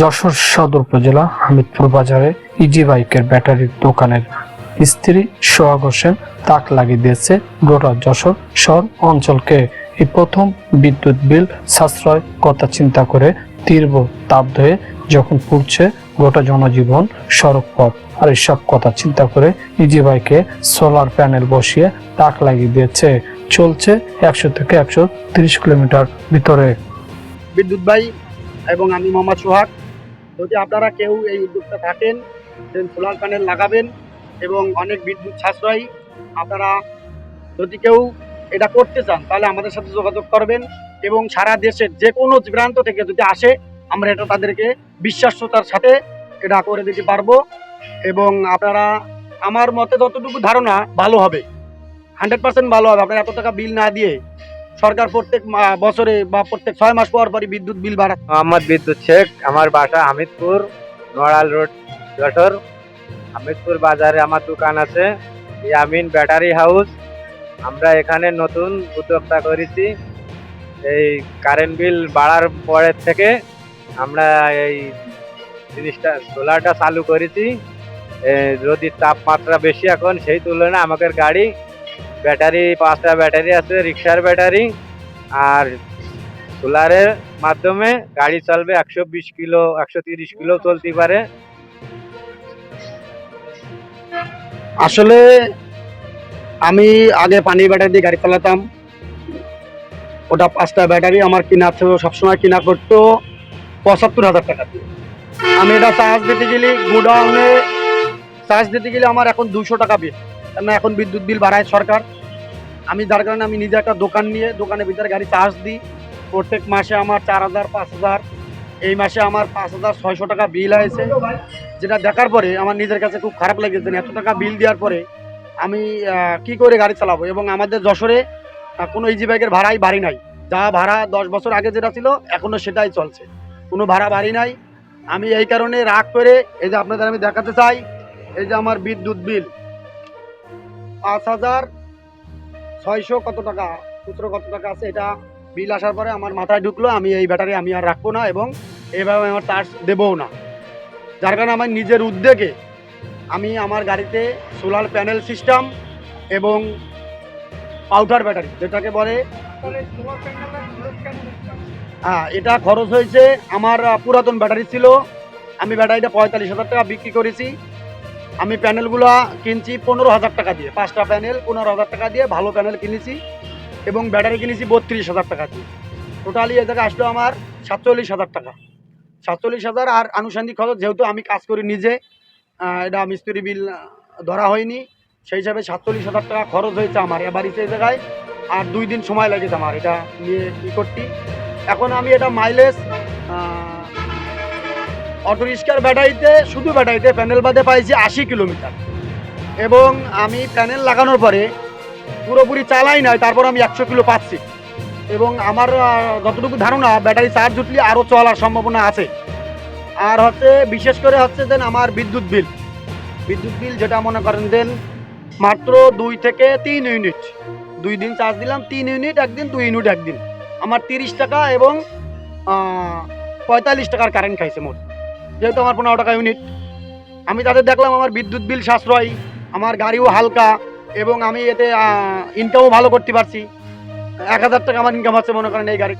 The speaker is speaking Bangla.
যশোর সদর উপজেলা হামিদপুর বাজারে ইজি বাইকের ব্যাটারির দোকানের স্ত্রী সোহাগ হোসেন তাক লাগিয়ে দিয়েছে গোটা যশোর শহর অঞ্চলকে। এই প্রথম বিদ্যুৎ বিল সাশ্রয় কথা চিন্তা করে তীব্র তাপ হয়ে যখন পুড়ছে গোটা জনজীবন সড়ক পথ। আর এসব কথা চিন্তা করে ইজি বাইকে সোলার প্যানেল বসিয়ে তাক লাগিয়ে দিয়েছে। চলছে একশো থেকে একশো তিরিশ কিলোমিটার ভিতরে। বিদ্যুৎ ভাই এবং আমি মোহাম্মদ সোহাগ। যদি আপনারা কেউ এই উদ্যোগটা থাকেন দেন সোলার প্যানেল লাগাবেন এবং অনেক বিদ্যুৎ সাশ্রয়ী, আপনারা যদি কেউ এটা করতে চান, তাহলে আমাদের সাথে যোগাযোগ করবেন এবং সারা দেশের যে কোনো প্রান্ত থেকে যদি আসে, আমরা এটা তাদেরকে বিশ্বাস্যতার সাথে এটা করে দিতে পারব এবং আপনারা, আমার মতে যতটুকু ধারণা, ভালো হবে। হান্ড্রেড পার্সেন্ট ভালো হবে। আপনারা এত টাকা বিল না দিয়ে সরকার প্রত্যেক বছরে বা প্রত্যেক ছয় মাস পর পরই বিদ্যুৎ বিল বাড়া মোহাম্মদ বিদ্যুৎ শেখ, আমার বাসা হামিদপুর নড়াল রোড, যশোর। হামিদপুর বাজারে আমার দোকান আছে ইয়ামিন ব্যাটারি হাউস। আমরা এখানে নতুন উদ্যোক্তা করেছি। এই কারেন্ট বিল বাড়ার পরের থেকে আমরা এই জিনিসটা, সোলারটা চালু করেছি। যদি তাপমাত্রা বেশি এখন, সেই তুলনায় আমাদের গাড়ি ব্যাটারি, পাঁচটা ব্যাটারি আছে, রিক্সার ব্যাটারি আর সোলারের মাধ্যমে গাড়ি চলবে একশো বিশ কিলো, একশো তিরিশ কিলো চলতে পারে। আসলে আমি আগে পানির ব্যাটারি দিয়ে গাড়ি চালাতাম। ওটা পাঁচটা ব্যাটারি আমার কিনা সবসময় কিনা করতো পঁচাত্তর হাজার টাকা আমি এটা চার্জ দিতে গেলে গোডাউনে চার্জ দিতে গেলে আমার এখন দুশো টাকা বিল কেন এখন বিদ্যুৎ বিল বাড়ায় সরকার। আমি যার কারণে আমি নিজে একটা দোকান নিয়ে, দোকানের ভিতরে গাড়ি চার্জ দিই। প্রত্যেক মাসে আমার চার হাজার, পাঁচ হাজার, এই মাসে আমার পাঁচ হাজার ছয়শো টাকা বিল হয়েছে। যেটা দেখার পরে আমার নিজের কাছে খুব খারাপ লেগেছে এত টাকা বিল দেওয়ার পরে আমি কি করে গাড়ি চালাবো? এবং আমাদের যশোরে কোনো ইজি বাইকের ভাড়াই বাড়ি নাই। যা ভাড়া দশ বছর আগে যেটা ছিল এখনও সেটাই চলছে। কোনো ভাড়া বাড়ি নাই। আমি এই কারণে রাগ করে, এই যে আপনাদের আমি দেখাতে চাই, এই যে আমার বিদ্যুৎ বিল। পাঁচ হাজার ছয়শো কত টাকা সূত্র কত টাকা আছে এটা বিল আসার পরে আমার মাথায় ঢুকলো আমি এই ব্যাটারি আমি আর রাখব না এবং এভাবে আমার চার্জ দেবও না। যার কারণে আমার নিজের উদ্যোগে আমি আমার গাড়িতে সোলার প্যানেল সিস্টেম এবং পাউডার ব্যাটারি যেটাকে বলে হ্যাঁ এটা খরচ হয়েছে আমার পুরাতন ব্যাটারি ছিল আমি ব্যাটারিটা পঁয়তাল্লিশ হাজার টাকা বিক্রি করেছি। আমি প্যানেলগুলো কিনছি পনেরো হাজার টাকা দিয়ে। পাঁচটা প্যানেল, পনেরো হাজার টাকা দিয়ে ভালো প্যানেল কিনেছি এবং ব্যাটারি কিনেছি বত্রিশ হাজার টাকা দিয়ে। টোটালি এ জায়গায় আসলো আমার সাতচল্লিশ হাজার টাকা। সাতচল্লিশ হাজার আর আনুষঙ্গিক খরচ যেহেতু আমি কাজ করি নিজে এটা মিস্ত্রি বিল ধরা হয়নি, সেই হিসাবে সাতচল্লিশ হাজার টাকা খরচ হয়েছে আমার। বাড়িতে এই জায়গায় আর দুই দিন সময় লেগেছে আমার এটা নিয়ে ই করতে। এখন আমি এটা মাইলেজ অটো রিক্সার ব্যাটারিতে, শুধু ব্যাটারিতে প্যানেল বাদে পাইছি আশি কিলোমিটার। এবং আমি প্যানেল লাগানোর পরে পুরোপুরি চালাই নাই, তারপর আমি একশো কিলো পাচ্ছি। এবং আমার যতটুকু ধারণা, ব্যাটারি চার্জ উঠলে আরও চলার সম্ভাবনা আছে। আর হচ্ছে, বিশেষ করে হচ্ছে দেন আমার বিদ্যুৎ বিল। বিদ্যুৎ বিল যেটা মনে করেন দেন মাত্র দুই থেকে তিন ইউনিট। দুই দিন চার্জ দিলাম, তিন ইউনিট, একদিন, দুই ইউনিট, একদিন। আমার তিরিশ টাকা এবং পঁয়তাল্লিশ টাকার কারেন্ট খাইছে মোট। যেহেতু আমার পনেরো টাকা ইউনিট আমি তাদের দেখলাম আমার বিদ্যুৎ বিল সাশ্রয়, আমার গাড়িও হালকা এবং আমি এতে ইনকামও ভালো করতে পারছি। এক হাজার টাকা আমার ইনকাম হচ্ছে মনে করেন এই গাড়ি